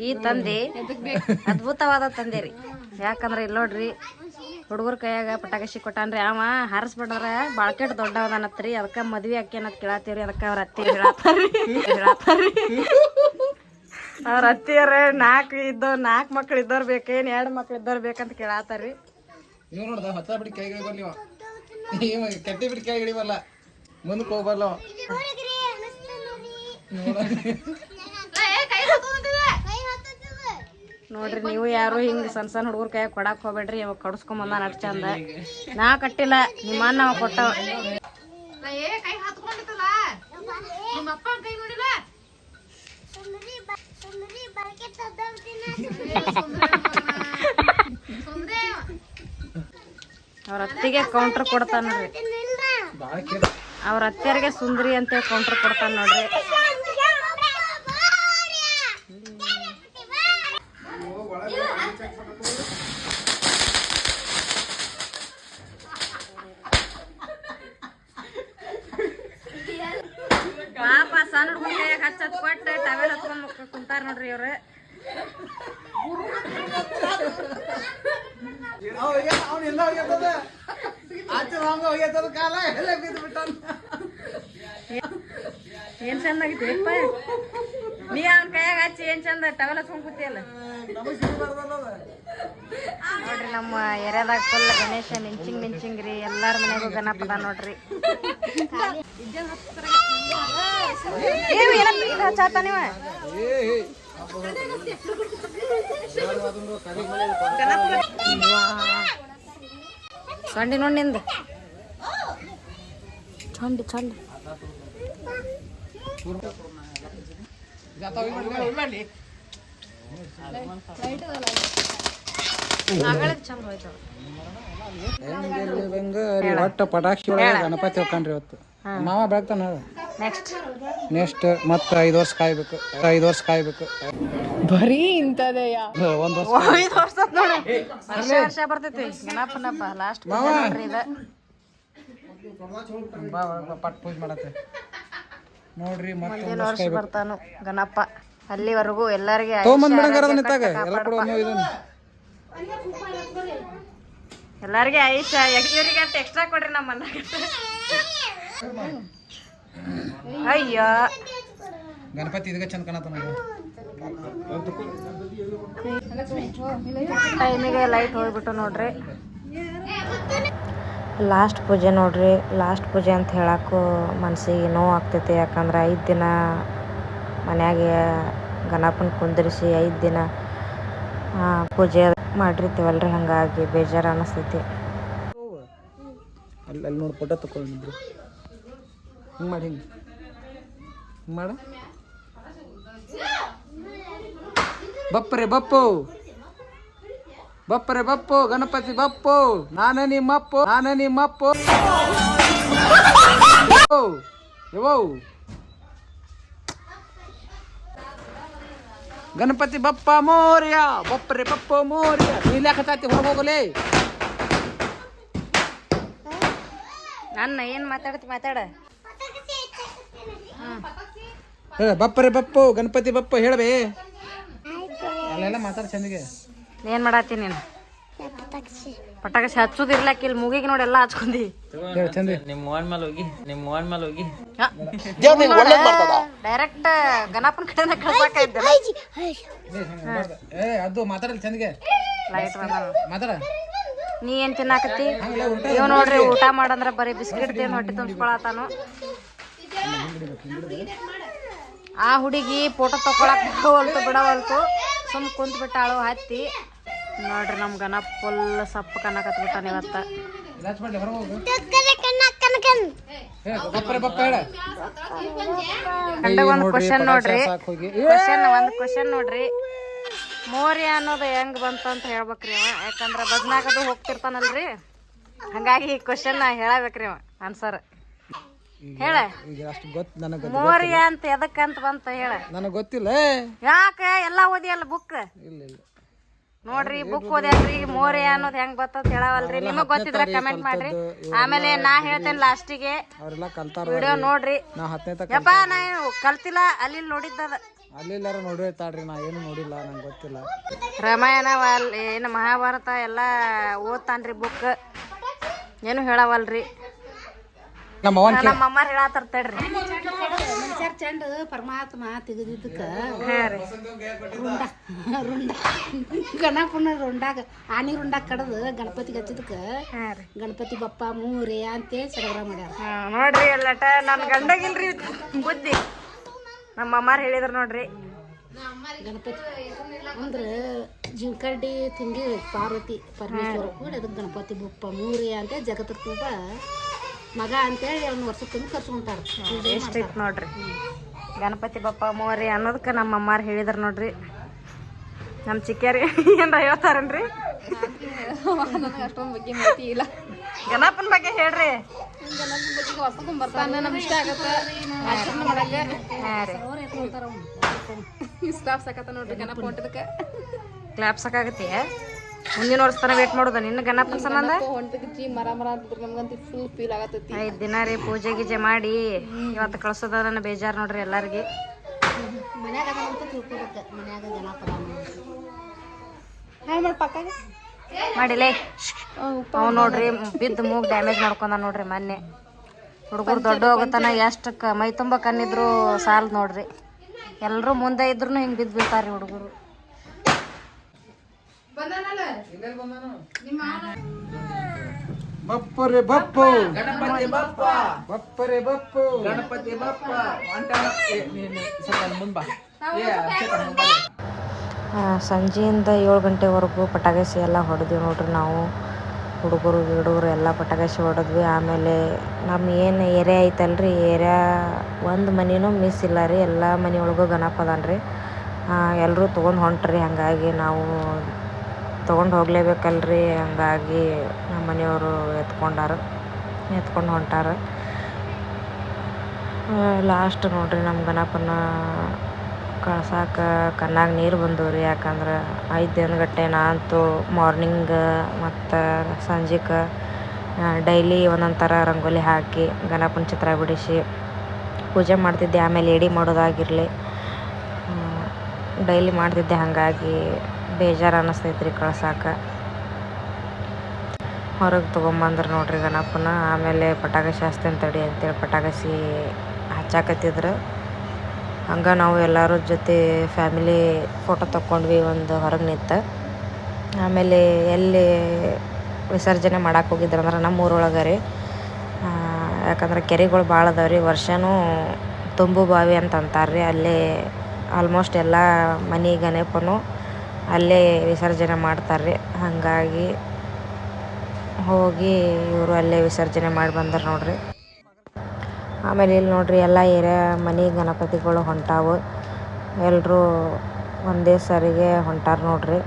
ಈ ತಂದೆ ಅದ್ಭುತವಾದ ತಂದೆ ರೀ ಯಾಕಂದ್ರೆ ಇಲ್ಲಿ ನೋಡ್ರಿ ಹುಡುಗರ ಕೈಯಾಗ ಪಟಾಕಿ ಕೊಟ್ಟಾನ್ರಿ ಅವ ಹಾರಿಸ್ಬಿಟ್ರ ಬಾಳ್ಕೆಟ್ ದೊಡ್ಡವದನತ್ರಿ ಅದಕ್ಕೆ ಮದ್ವೆ ಅನ್ನೋದ್ ಕೇಳತ್ತೀವ್ರಿ ಅದಕ್ಕೆ ಅವ್ರ ಅತ್ತಿ ಹೇಳತ್ತಾರ್ರಿ ಹೇಳತ್ತಾರ್ರಿ ಅವ್ರ ಅತ್ತಿಯರ ನಾಲ್ಕು ಇದ್ದೋ ನಾಲ್ಕು ಮಕ್ಳು ಇದ್ದವ್ರು ಬೇಕೇನು ಎರಡು ಮಕ್ಳು ಇದ್ದವ್ರು ಬೇಕಂತ ಕೇಳಾತಾರಿ ನೀವು ನೋಡ್ದ ಹೊತ್ತ ಬಿಡಿ ಕೈಗೆ ಬರ್ಲಿ ನೀವು ಕೆಟ್ಟಿ ಬಿಡಿ ಕೈಗೆ ಹಿಡಿಬಲ್ಲ ಮುಂದಕ್ಕೆ ಹೋಗ್ಬಲ್ಲ. ನೋಡ್ರಿ ನೀವು ಯಾರು ಹಿಂಗ್ ಸಣ್ಣ ಸಣ್ಣ ಹುಡುಗರ ಕೈಯಾಗ ಕೊಡಕ್ಕೆ ಹೋಗ್ಬೇಡ್ರಿ ಇವಾಗ ಕಡ್ಸ್ಕೊಂಡ್ ಬಂದ ನಟ್ ಚಂದ. ನಾ ಕಟ್ಟಿಲ್ಲ ನಿಮ್ಮ ಅಣ್ಣ ಅವ ಕೊಟ್ಟವ ಅವ್ರ ಅತ್ತಿಗೆ ಕೌಂಟರ್ ಕೊಡ್ತಾನ ನೋಡ್ರಿ. ಅವ್ರ ಅತ್ತಿಯರಿಗೆ ಸುಂದರಿ ಅಂತ ಕೌಂಟರ್ ಕೊಡ್ತಾನ ನೋಡ್ರಿ ಪಾಪ ಸಣ್ಣ ಹುಡುಗ ಕೈಯಾಗ ಹಚ್ಚತ್ ಕೊಟ್ಟು ಟವೆಲ್ ಹಚ್ಕೊಂಡ್ ಮುಕ್ಕ ಕುಂತಾರ ನೋಡ್ರಿ ಇವ್ರು ಅವನೆಲ್ಲ ಹೋಗ್ಯದ ಆಚೆ ಹಂಗ ಹೋಗ್ಯದ ಕಾಲ ಎಲ್ಲ ಬಿದ್ದು ಬಿಟ್ಟಾನ ಏನ್ ಚಂದ ಆಗೈತಿ ಯಪ್ಪ ನೀ ಅವ್ನ ಕೈಯಾಗ ಹಚ್ಚಿ ಏನ್ ಚಂದ? ಟವೆಲ್ ಹಚ್ಕೊಂಡ್ ಕೂತಿಯಲ್ಲ ನೋಡ್ರಿ ನಮ್ಮ ಏರಿಯಾದಾಗ ಫುಲ್ ಗಣೇಶ ಮಿಂಚಿಂಗ್ ಮಿಂಚಿಂಗ್ ರೀ. ಎಲ್ಲಾರ ಮನೆಗೂ ಗಣಪದ ನೋಡ್ರಿ. ಏನ್ ಏನಪ್ಪ ಚಂಡಿ ನೋಡಿ ನಿಂದ. ಚಂಡಿ ಚಂಡಿ. ಒಟ್ಟ ಪಟಾಕ್ಷಿ ಒಳಗೆ ಗಣಪತಿ ಹೋಗ್ಕಂಡ್ರಿ ಇವತ್ತು. ಮಾವ ಬೆಳಗ್ತಾನ ನೆಕ್ಸ್ಟ್ ಮತ್ತೆ ಐದು ವರ್ಷ ಕಾಯ್ಬೇಕು. ಐದು ವರ್ಷ ಕಾಯ್ಬೇಕು. ಬರೀ ಇಂಥದೆಯಾ? ಒಂದು ವರ್ಷ ಐದು ವರ್ಷ ನೋಡಿ. ವರ್ಷ ವರ್ಷ ಬರ್ತೈತಿ. ಗಣಪನಪ್ಪ ಲಾಸ್ಟ್ ನೋಡ್ರಿ ಇದು. ಪಟ್ ಪೂಜೆ ಮಾಡತ್ತೆ. ನೋಡ್ರಿ ಮತ್ತೆ ಮುಂದಿನ ವರ್ಷ ಬರ್ತಾನು ಗಣಪ. ಅಲ್ಲಿವರೆಗೂ ಎಲ್ಲರಿಗೆ ಎಲ್ಲರಿಗೆ ಐಷಾ ಇವ್ರಿಗೆ ಅಂತ ಎಕ್ಸ್ಟ್ರಾ ಕೊಡ್ರಿ ನಮ್ಮ ಮನ್ಯಾಗ ಅಯ್ಯೋ. ಗಣಪತಿ ಇದಕ್ಕೆ ಚಂದ ಕಾಣತ್ತ ಟೈಮಿಗೆ ಲೈಟ್ ಹೋಗ್ಬಿಟ್ಟು ನೋಡ್ರಿ. ಲಾಸ್ಟ್ ಪೂಜೆ ನೋಡ್ರಿ. ಲಾಸ್ಟ್ ಪೂಜೆ ಅಂತ ಹೇಳಕ್ಕೂ ಮನಸ್ಸಿಗೆ ನೋವು ಆಗ್ತೈತಿ. ಯಾಕಂದ್ರೆ ಐದು ದಿನ ಮನ್ಯಾಗೆ ಗಣಪನ ಕುಂದಿರಿಸಿ ಐದು ದಿನ ಪೂಜೆ ಮಾಡಿರ್ತೀವಲ್ರಿ. ಹಂಗಾಗಿ ಬೇಜಾರು ಅನ್ನಿಸ್ತೈತಿ ಅಲ್ಲಿ ನೋಡಿ ಫೋಟೋ ಹಿಂಗೆ ಮಾಡಿ, ಹಿಂಗೆ. ಹಿಂಗೆ ಮಾಡ. ಬಪ್ಪರೆ ಬಪ್ಪು. ಬಪ್ಪರೆ ಬಪ್ಪು, ಗಣಪತಿ ಬಪ್ಪು. ನಾನ ನಿಮ್ಮಪ್ಪು ನಾನ ನಿಮ್ಮಪ್ಪು ಯವೋ ಗಣಪತಿ ಬಪ್ಪ ಮೋರ್ಯ, ಬಪ್ಪರೆ ಬಪ್ಪು ಮೋರ್ಯ. ನೀಲ್ ಯಾಕತ್ತಾತಿ ಹೊರಗೆ ಹೋಗಲೇ? ನನ್ನ ಏನು ಮಾತಾಡ್ತಿ ಮಾತಾಡ. ಹೇಳ ಬಪ್ಪರೆ ಬಪ್ಪು ಗಣಪತಿ ಬಪ್ಪು ಹೇಳಬೇ. ಅಲ್ಲೆಲ್ಲ ಮಾತಾಡ ಚಂದಿಗೆ. ಏನು ಮಾಡತ್ತಿ ನೀನು? ಪಟಾಕಿ ಹಚ್ಚುದಿರ್ಲಕ್ಕ ಇಲ್ಲಿ ಮುಗಿಗೆ ನೋಡಿ ಎಲ್ಲ ಹಚ್ಕೊಂಡಿ. ನಿಮ್ ನಿಮ್ಮ ಮೊಬೈಲ್ ಮೇಲೆ ಹೋಗಿ. ನಿಮ್ಮ ಮೋಹನ್ ಮೇಲೆ ಹೋಗಿ ಡೈರೆಕ್ಟ್ ಗಣಪನ ಕಡೆನ ಕಳ್ಸಾಕ ಏ ಅದು ಮಾತಾಡಲ್ಲ ಚಂದಿಗೆ. ಲೈಟ್ ಮಾತಾಡ. ನೀ ಏನ್ ತಿನ್ನಾಕತ್ತಿ? ಇವ್ ನೋಡ್ರಿ ಊಟ ಮಾಡಂದ್ರ ಬರೀ ಬಿಸ್ಕಿಟ್ ತಿನ್ ಹೊಟ್ಟೆ ತುಂಬಿಸ್ಕೊಳತಾನು ಆ ಹುಡುಗಿ ಫೋಟೋ ತಕೊಳಕ್ ಬಿಡವಲ್ತು ಬಿಡವಲ್ತು. ಸುಮ್ ಕುಂತ್ ಬಿಟ್ಟಾಳು, ಹತ್ತಿ. ನೋಡ್ರಿ ನಮ್ ಗಣ ಫುಲ್ ಸಪ್ಪ ಕನ್ನಕತ್ ಬಿಟ್ಟಾನ ಇವತ್ತ. ಒಂದ್ ನೋಡ್ರಿ. ಕ್ವಶನ್ ಅನ್ನೋದು ಹೆಂಗ್ ಬಂತು ಅಂತ ಹೇಳ್ಬೇಕ್ರಿ ಅವ. ಯಾಕಂದ್ರ ಬದ್ನಾಗದು ಹೋಗ್ತಿರ್ತಾನಲ್ರಿ. ಹಂಗಾಗಿ ಕ್ವಶನ್ ಹೇಳಬೇಕ್ರಿ ಅವ. ಆನ್ಸರ್ ಹೇಳ. ಈಗ ಅಷ್ಟು ಗೊತ್ತು ನನಗೆ ಮೋರ್ಯ ಅಂತ ಎದಕ್ಕಂತ ಬಂತ ಹೇಳ. ನನಗೆ ಗೊತ್ತಿಲ್ಲ. ಯಾಕೆ? ಎಲ್ಲ ಓದಿಯಲ್ಲ ಬುಕ್ ಇಲ್ಲ ಇಲ್ಲ. ನೋಡ್ರಿ ಬುಕ್ ಓದ್ಯಾಲ್ರಿ ಮೋರ್ಯ ಅನ್ನೋದು ಹೆಂಗ್ ಬರ್ತದ ಹೇಳವಲ್ರಿ ನಿಮಗ್ ಗೊತ್ತಿದ್ರ ಕಮೆಂಟ್ ಮಾಡ್ರಿ. ಆಮೇಲೆ ನಾ ಹೇಳ್ತೇನೆ ಲಾಸ್ಟಿಗೆ ಅವರೆಲ್ಲ ಕಲ್ತಾರ ವಿಡಿಯೋ ನೋಡ್ರಿ. ನಾ ಹತ್ತನೇ ತಕ ಯಪ್ಪ ನಾ ಏನು ಕಲ್ತಿಲ್ಲ ಅಲ್ಲಿ ನೋಡಿದ್ದದ. ನೋಡಿ ನೋಡಿರ್ತಾಳ್ರಿ ನಾ ಏನು ನೋಡಿಲ್ಲ ನಂಗೆ ಗೊತ್ತಿಲ್ಲ. ರಾಮಾಯಣ ಏನು ಮಹಾಭಾರತ ಎಲ್ಲ ಓದ್ತಾನ್ರಿ ಬುಕ್ ಏನು ಹೇಳವಲ್ರಿ. ನಮ್ಮ ಅವನ್ ನಮ್ಮ ಅಮ್ಮಾರ್ ಹೇಳತ್ತಾರ ತಡ್ರಿ. ಮನುಷ್ಯರ್ ಚಂಡು ಪರಮಾತ್ಮ ತೆಗೆದಿದ್ದಕ್ಕ ರುಂಡ. ರುಂಡ ಗಣಪನ ರುಂಡಾಗ ಆನಿ ರುಂಡಾಗ ಕಡದು ಗಣಪತಿಗೆ ಹಚ್ಚಿದಕ್ಕ ಗಣಪತಿ ಬಪ್ಪ ಮೂರೇ ಅಂತೇಳಿ ಸಡಗರ ಮಾಡ್ಯಾರ. ನೋಡ್ರಿ ಎಲ್ಲಟ ನನ್ನ ಗಂಡಗಿಲ್ರಿ ಬುದ್ಧಿ. ನಮ್ಮ ಅಮ್ಮಾರ್ ಹೇಳಿದ್ರು ನೋಡ್ರಿ. ಗಣಪತಿ ಅಂದ್ರೆ ಜಿಂಕಡ್ಡಿ ತಿಂಡಿ ಪಾರ್ವತಿ ಪರಮೇಶ್ವರ ಕೂಡ ಅದಕ್ಕೆ ಗಣಪತಿ ಬಪ್ಪ ಮೂರೇ ಅಂತ ಜಗತ್ತು ತುಂಬ ಮಗ ಅಂತೇಳಿ ಅವ್ನ ವರ್ಷ ತುಂಬ ಕರ್ಸ್ಕೊಂತಾರ. ಇತ್ತು ನೋಡ್ರಿ. ಗಣಪತಿ ಬಪ್ಪ ಮೋರಿ ಅನ್ನೋದಕ್ಕೆ ನಮ್ಮ ಅಮ್ಮಾರು ಹೇಳಿದ್ರು ನೋಡ್ರಿ. ನಮ್ಮ ಚಿಕ್ಕರಿ ಏನ್ರ ಹೇಳ್ತಾರನ್ರಿ? ಅಷ್ಟೊಂದು ಬಗ್ಗೆ ಮಾಹಿತಿ ಇಲ್ಲ. ಗಣಪನ ಬಗ್ಗೆ ಹೇಳ್ರಿ. ಗಣಪನ ನಮ್ಗೆ ಇಷ್ಟ ಸಾಕತ್ತ ನೋಡ್ರಿ ಗಣಪ ಹೊಂಟದಕ್ಕೆ ಕ್ಲಾಪ್ ಸಾಕಾಗತ್ತಿ ಮುಂದಿನ ವರ್ಷ ತನ ವೇಟ್ ಮಾಡೋದ. ನಿನ್ನ ಗಣಪನ ಸಂಬಂಧ? ಹೊಂಟದಕ್ಕೆ ಮರ ಮರ ಅಂತಿದ್ರೆ ನಮ್ಗಂತೂ ಫುಲ್ ಫೀಲ್ ಆಗತ್ತೈತಿ. ಐದ್ ದಿನ ರೀ ಪೂಜೆ ಗೀಜೆ ಮಾಡಿ. ಇವತ್ತು ಕಳ್ಸೋದ ನನ್ನ ಬೇಜಾರ್ ನೋಡ್ರಿ ಎಲ್ಲಾರ್ಗಿ. ಮನ್ಯಾಗ ಅದ ಅಂತ ತಿಳ್ಕೊಬೇಕು. ಮನ್ಯಾಗ ಗಣಪ ಹಾಯ್ ಮಾಡಿ ಪಕ್ಕ ಮಾಡಿಲೇ. ಅವ್ ನೋಡ್ರಿ ಬಿದ್ದು ಮೂಗ್ ಡ್ಯಾಮೇಜ್ ಮಾಡ್ಕೊಂಡ ನೋಡ್ರಿ ಮೊನ್ನೆ. ಹುಡುಗರು ದೊಡ್ಡ ಹೋಗತನ ಎಷ್ಟು ಕ ಮೈ ತುಂಬ ಕಣ್ಣಿದ್ರು ಸಾಲದು ನೋಡ್ರಿ. ಎಲ್ಲರೂ ಮುಂದೆ ಇದ್ರು ಹಿಂಗೆ ಬಿದ್ದು ಬೀಳ್ತಾರ್ರಿ ಹುಡುಗರು. ಬಪ್ಪರೆ ಬಪ್ಪು. ಗಣಪತಿ ಬಪ್ಪ. ಬಪ್ಪರೆ ಬಪ್ಪು. ಗಣಪತಿ ಬಪ್ಪ. ಸಂಜೆಯಿಂದ ಏಳು ಗಂಟೆವರೆಗೂ ಪಟಾಕಸಿ ಎಲ್ಲ ಹೊಡೆದ್ವಿ ನೋಡ್ರಿ ನಾವು. ಹುಡುಗರು ಹುಡುಗರು ಎಲ್ಲ ಪಟಾಕಸಿ ಹೊಡೆದ್ವಿ. ಆಮೇಲೆ ನಮ್ಮ ಏನು ಏರಿಯಾ ಐತಲ್ರಿ? ಏರಿಯಾ ಒಂದು ಮನೆಯೂ ಮಿಸ್ ಇಲ್ಲ ರೀ. ಎಲ್ಲ ಮನೆಯೊಳಗೂ ಒಳಗೂ ಗಣಪ ಅದಾನ್ರಿ. ಎಲ್ಲರೂ ತೊಗೊಂಡು ಹೊಂಟ್ರಿ. ಹಾಗಾಗಿ ನಾವು ತೊಗೊಂಡು ಹೋಗಲೇಬೇಕಲ್ರಿ. ಹಂಗಾಗಿ ನಮ್ಮ ಮನೆಯವರು ಎತ್ಕೊಂಡಾರ, ಎತ್ಕೊಂಡು ಹೊಂಟಾರ. ಲಾಸ್ಟ್ ನೋಡ್ರಿ ನಮ್ಮ ಗಣಪನ ಕಳ್ಸಾಕ ಕಣ್ಣಾಗ ನೀರು ಬಂದವು ರೀ ಯಾಕಂದ್ರೆ ಐದು ದಿನಗಟ್ಟೆ ಗಟ್ಟೆ ಮಾರ್ನಿಂಗ್ ಮತ್ತು ಸಂಜೆಗೆ ಡೈಲಿ ಒಂದೊಂದು ಥರ ರಂಗೋಲಿ ಹಾಕಿ ಗಣಪನ ಚಿತ್ರ ಬಿಡಿಸಿ ಪೂಜೆ ಮಾಡ್ತಿದ್ದೆ. ಆಮೇಲೆ ಎಡಿ ಮಾಡೋದಾಗಿರಲಿ ಡೈಲಿ ಮಾಡ್ತಿದ್ದೆ. ಹಾಗಾಗಿ ಬೇಜಾರು ಅನ್ನಿಸ್ತೈತ್ರಿ ರೀ ಕಳ್ಸಕ್ಕೆ ಹೊರಗೆ ತೊಗೊಂಬಂದ್ರೆ ನೋಡ್ರಿ ಗಣಪನ ಆಮೇಲೆ ಪಟಾಕಿ ಶಾಸ್ತಿನ ತಡಿ ಅಂತೇಳಿ ಪಟಾಕಸಿ ಹಚ್ಚಾಕತ್ತಿದ್ರು. ಹಂಗೆ ನಾವು ಎಲ್ಲರ ಜೊತೆ ಫ್ಯಾಮಿಲಿ ಫೋಟೋ ತಕ್ಕೊಂಡ್ವಿ ಒಂದು ಹೊರಗೆ ನಿಂತು. ಆಮೇಲೆ ಎಲ್ಲಿ ವಿಸರ್ಜನೆ ಮಾಡಕ್ಕೆ ಹೋಗಿದ್ರು ಅಂದ್ರೆ ನಮ್ಮ ಊರೊಳಗೆ ರೀ. ಯಾಕಂದ್ರೆ ಕೆರೆಗಳು ಭಾಳ ಅದಾವೆ ರೀ. ವರ್ಷವೂ ತುಂಬು ಬಾವಿ ಅಂತ ಅಂತಾರೆ ರೀ. ಅಲ್ಲಿ ಆಲ್ಮೋಸ್ಟ್ ಎಲ್ಲ ಮನೆ ಗಣಪನು ಅಲ್ಲೇ ವಿಸರ್ಜನೆ ಮಾಡ್ತಾರೆ ರೀ ಹಾಗಾಗಿ ಹೋಗಿ ಇವರು ಅಲ್ಲೇ ವಿಸರ್ಜನೆ ಮಾಡಿ ಬಂದರು ನೋಡ್ರಿ. ಆಮೇಲೆ ಇಲ್ಲಿ ನೋಡ್ರಿ ಎಲ್ಲ ಏರಿಯಾ ಮನೆ ಗಣಪತಿಗಳು ಹೊಂಟಾವು. ಎಲ್ಲರೂ ಒಂದೇ ಸರಿಗೆ ಹೊಂಟಾರ ನೋಡ್ರಿ.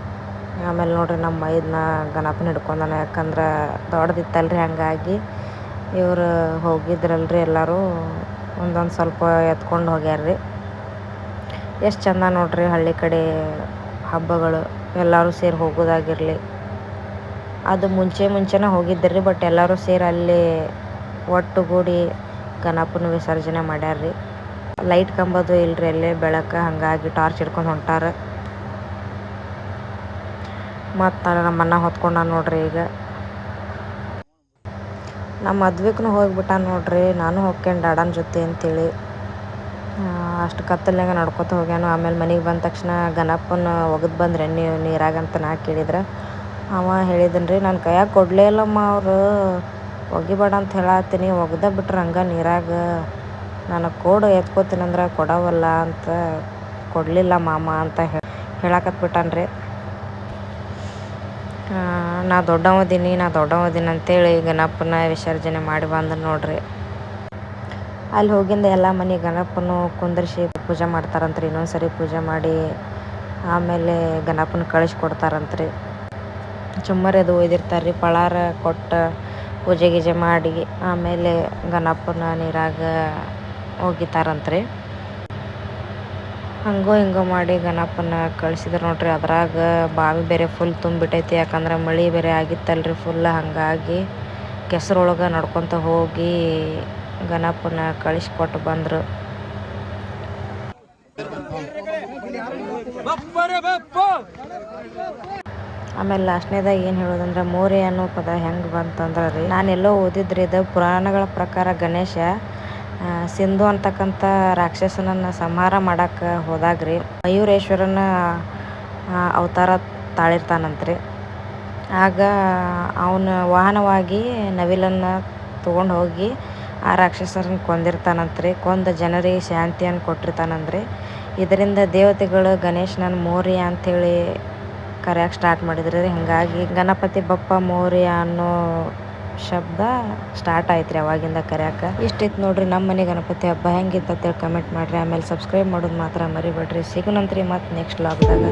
ಆಮೇಲೆ ನೋಡ್ರಿ ನಮ್ಮ ಮೈದನ್ನ ಗಣಪನ ಹಿಡ್ಕೊಂಡಾನ. ಯಾಕಂದ್ರೆ ದೊಡ್ಡದಿತ್ತಲ್ರಿ ಹಂಗಾಗಿ ಇವರು ಹೋಗಿದ್ರಲ್ರಿ ಎಲ್ಲರೂ. ಒಂದೊಂದು ಸ್ವಲ್ಪ ಎತ್ಕೊಂಡು ಹೋಗ್ಯಾರ್ರಿ. ಎಷ್ಟು ಚಂದ ನೋಡ್ರಿ ಹಳ್ಳಿ ಕಡೆ ಹಬ್ಬಗಳು ಎಲ್ಲರೂ ಸೇರಿ ಹೋಗೋದಾಗಿರಲಿ. ಅದು ಮುಂಚೆ ಮುಂಚೆನೇ ರೀ ಬಟ್ ಎಲ್ಲರೂ ಸೇರಿ ಅಲ್ಲಿ ಒಟ್ಟುಗೂಡಿ ಗಣಪನ ವಿಸರ್ಜನೆ ಮಾಡ್ಯಾರ್ರಿ ಲೈಟ್ ಕಂಬದು ಇಲ್ರಿ ಅಲ್ಲೇ, ಬೆಳಕು ಹಾಗಾಗಿ ಟಾರ್ಚ್ ಹಿಡ್ಕೊಂಡು ಹೊಂಟಾರ. ಮತ್ತು ನಮ್ಮನ್ನ ಹೊತ್ಕೊಂಡ ನೋಡ್ರಿ ಈಗ. ನಮ್ಮ ಮದ್ವೆಗೂ ಹೋಗ್ಬಿಟ್ಟ ನೋಡ್ರಿ, ನಾನು ಹೋಗ್ಕೊಂಡು ಡಾಡನ ಜೊತೆ ಅಂತೇಳಿ. ಅಷ್ಟು ಕತ್ತಲ್ನಾಗ ನಡ್ಕೊತ ಹೋಗ್ಯಾನು, ಆಮೇಲೆ ಮನೆಗೆ ಬಂದ ತಕ್ಷಣ ಗಣಪನ ಒಗದು ಬಂದ್ರೆ ನೀವು ನೀರಾಗಂತ ನಾ ಕೇಳಿದ್ರೆ. ಅವ ಹೇಳಿದನು ರೀ ನನ್ನ ಕೈಯಾಗ ಕೊಡಲೇ ಇಲ್ಲಮ್ಮ ಅವರು, ಒಗಿಬೇಡ ಅಂತ ಹೇಳತ್ತೀನಿ, ಒಗ್ದ ಬಿಟ್ರೆ ಹಂಗೆ ನೀರಾಗ. ನನಗೆ ಕೊಡು, ಎತ್ಕೋತೀನಿ ಅಂದ್ರೆ ಕೊಡವಲ್ಲ ಅಂತ ಕೊಡಲಿಲ್ಲ ಮಾಮ ಅಂತ ಹೇಳಕತ್ಬಿಟ್ಟಾನ್ರಿ ನಾ ದೊಡ್ಡವದೀನಿ ನಾ ದೊಡ್ಡವದೀನಿ ಅಂತೇಳಿ ಗಣಪನ ವಿಸರ್ಜನೆ ಮಾಡಿ ಬಂದ ನೋಡ್ರಿ. ಅಲ್ಲಿ ಹೋಗಿಂದ ಎಲ್ಲ ಮನೆ ಗಣಪನ ಕುಂದರ್ಸಿ ಪೂಜೆ ಮಾಡ್ತಾರಂತ್ರಿ. ಇನ್ನೊಂದು ಸರಿ ಪೂಜೆ ಮಾಡಿ ಆಮೇಲೆ ಗಣಪನ ಕಳಿಸ್ಕೊಡ್ತಾರಂತ್ರಿ. ಚುಮ್ಮರಿ ಅದು ಒಯ್ದಿರ್ತಾರೆ ರೀ ಪಳಾರ ಕೊಟ್ಟು ಪೂಜೆ ಗೀಜೆ ಮಾಡಿ ಆಮೇಲೆ ಗಣಪನ ನೀರಾಗ ಒಗಿತಾರಂತ್ರಿ ಹಂಗೋ ಹಿಂಗೋ ಮಾಡಿ ಗಣಪನ ಕಳಿಸಿದ್ರು ನೋಡ್ರಿ. ಅದ್ರಾಗ ಬಾವಿ ಬೇರೆ ಫುಲ್ ತುಂಬಿಟ್ಟೈತಿ. ಯಾಕಂದ್ರೆ ಮಳೆ ಬೇರೆ ಆಗಿತ್ತಲ್ರಿ ಫುಲ್ ಹಾಗಾಗಿ ಕೆಸರೊಳಗೆ ನಡ್ಕೊತ ಹೋಗಿ ಗಣಪನ ಕಳಿಸ್ಕೊಟ್ಟು ಬಂದರು. ಆಮೇಲೆ ಲಾಸ್ಟ್ನೇದಾಗ ಏನು ಹೇಳೋದಂದ್ರೆ, ಮೋರೆ ಅನ್ನೋ ಪದ ಹೆಂಗೆ ಬಂತಂದ್ರೆ ರೀ, ನಾನೆಲ್ಲೋ ಓದಿದ್ರಿ, ಇದು ಪುರಾಣಗಳ ಪ್ರಕಾರ ಗಣೇಶ ಸಿಂಧು ಅಂತಕ್ಕಂಥ ರಾಕ್ಷಸನನ್ನು ಸಂಹಾರ ಮಾಡಕ್ಕೆ ರೀ, ಮಯೂರೇಶ್ವರನ ಅವತಾರ ತಾಳಿರ್ತಾನಂತ್ರಿ. ಆಗ ಅವನ ವಾಹನವಾಗಿ ನವಿಲನ್ನು ತೊಗೊಂಡು ಹೋಗಿ ಆ ರಾಕ್ಷಸರನ್ನ ಕೊಂದಿರ್ತಾನಂತ್ರಿ. ಕೊಂದ ಜನರಿಗೆ ಶಾಂತಿಯನ್ನು ಕೊಟ್ಟಿರ್ತಾನಂದ್ರಿ. ಇದರಿಂದ ದೇವತೆಗಳು ಗಣೇಶನನ್ನ ಮೋರ್ಯ ಅಂಥೇಳಿ ಕರೆಯಕ್ಕೆ ಸ್ಟಾರ್ಟ್ ಮಾಡಿದ್ರಿ. ಹಾಗಾಗಿ ಗಣಪತಿ ಬಪ್ಪ ಮೋರ್ಯ ಅನ್ನೋ ಶಬ್ದ ಸ್ಟಾರ್ಟ್ ಆಯ್ತು ರೀ ಅವಾಗಿಂದ ಕರೆಯಕ್ಕೆ ಇಷ್ಟಿತ್ತು ನೋಡ್ರಿ ನಮ್ಮ ಮನೆ ಗಣಪತಿ ಹಬ್ಬ. ಹೆಂಗಿತ್ತು ಅಂತೇಳಿ ಕಮೆಂಟ್ ಮಾಡಿರಿ. ಆಮೇಲೆ ಸಬ್ಸ್ಕ್ರೈಬ್ ಮಾಡೋದು ಮಾತ್ರ ಮರಿಬೇಡ್ರಿ. ಸಿಗೋಣಂತ್ರಿ ಮತ್ತು ನೆಕ್ಸ್ಟ್ ಲಾಗ್ದಾಗ